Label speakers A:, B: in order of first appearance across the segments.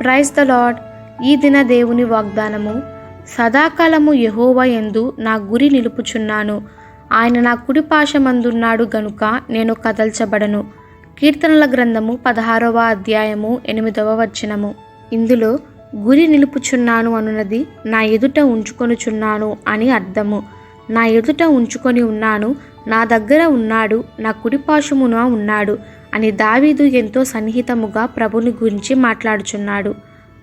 A: Praise the lord ఈ దిన దేవుని వాగ్దానము సదాకాలము యహోవా యందు నా గురి నిలుపుచున్నాను. ఆయన నా కుడిపాశమందున్నాడు గనుక నేను కదల్చబడను. కీర్తనల గ్రంథము పదహారవ అధ్యాయము ఎనిమిదవ వచనము. ఇందులో గురి నిలుపుచున్నాను అనున్నది నా ఎదుట ఉంచుకొనుచున్నాను అని అర్థము. నా ఎదుట ఉంచుకొని ఉన్నాను నా దగ్గర ఉన్నాడు నా కుడిపాశమున ఉన్నాడు. అని దావీదు ఎంతో సన్నిహితముగా ప్రభుని గురించి మాట్లాడుచున్నాడు.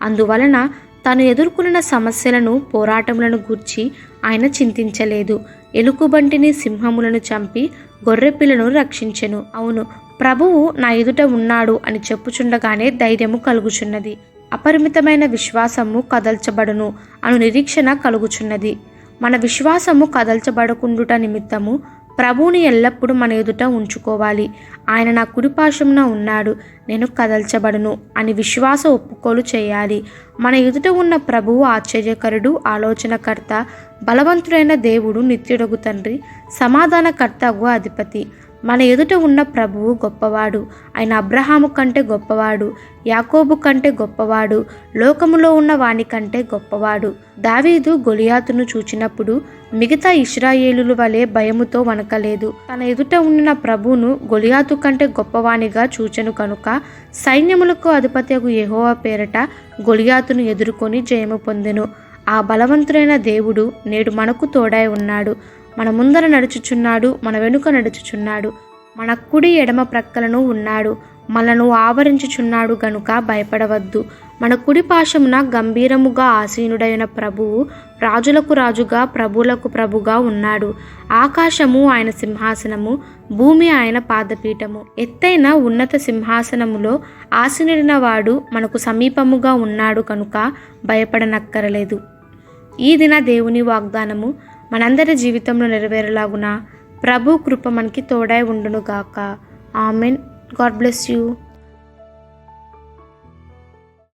A: అందువలన తాను ఎదుర్కొన్న సమస్యలను పోరాటములను గూర్చి ఆయన చింతించలేదు. ఎలుకబంటిని సింహములను చంపి గొర్రెపిల్లను రక్షించెను. అవును ప్రభువు నా ఎదుట ఉన్నాడు అని చెప్పుచుండగానే ధైర్యము కలుగుచున్నది. అపరిమితమైన విశ్వాసము కదల్చబడును అను నిరీక్షణ కలుగుచున్నది. మన విశ్వాసము కదల్చబడకుండుట నిమిత్తము ప్రభువుని ఎల్లప్పుడూ మన ఎదుట ఉంచుకోవాలి. ఆయన నా కుడిపాశమున ఉన్నాడు నేను కదల్చబడును అని విశ్వాస ఒప్పుకోలు చేయాలి. మన ఎదుట ఉన్న ప్రభువు ఆశ్చర్యకరుడు ఆలోచనకర్త బలవంతుడైన దేవుడు నిత్యుడగు తండ్రి సమాధానకర్తగు అధిపతి. మన ఎదుట ఉన్న ప్రభువు గొప్పవాడు. ఆయన అబ్రహాము కంటే గొప్పవాడు యాకోబు కంటే గొప్పవాడు లోకములో ఉన్న వాని కంటే గొప్పవాడు. దావీదు గొలియాతును చూచినప్పుడు మిగతా ఇస్రాయేలుల వలె భయముతో వనకలేదు తన ఎదుట ఉన్న ప్రభువును గొలియాతు కంటే గొప్పవానిగా చూచెను కనుక సైన్యములకు అధిపత్యకు యెహోవా పేరట గొలియాతును ఎదుర్కొని జయము పొందెను. ఆ బలవంతుడైన దేవుడు నేడు మనకు తోడై ఉన్నాడు. మన ముందర నడుచుచున్నాడు మన వెనుక నడుచుచున్నాడు. మన కుడి ఎడమ ప్రక్కలను ఉన్నాడు. మనను ఆవరించుచున్నాడు గనుక భయపడవద్దు. మన కుడి పాశమున గంభీరముగా ఆసీనుడైన ప్రభువు రాజులకు రాజుగా ప్రభులకు ప్రభుగా ఉన్నాడు. ఆకాశము ఆయన సింహాసనము భూమి ఆయన పాదపీఠము. ఎత్తైన ఉన్నత సింహాసనములో ఆసీనుడిన వాడు మనకు సమీపముగా ఉన్నాడు కనుక భయపడనక్కరలేదు. ఈ దిన దేవుని వాగ్దానము మనందరి జీవితంలో నెరవేరేలాగున ప్రభు కృప మనకి తోడై ఉండునుగాక. ఆమెన్. God bless you.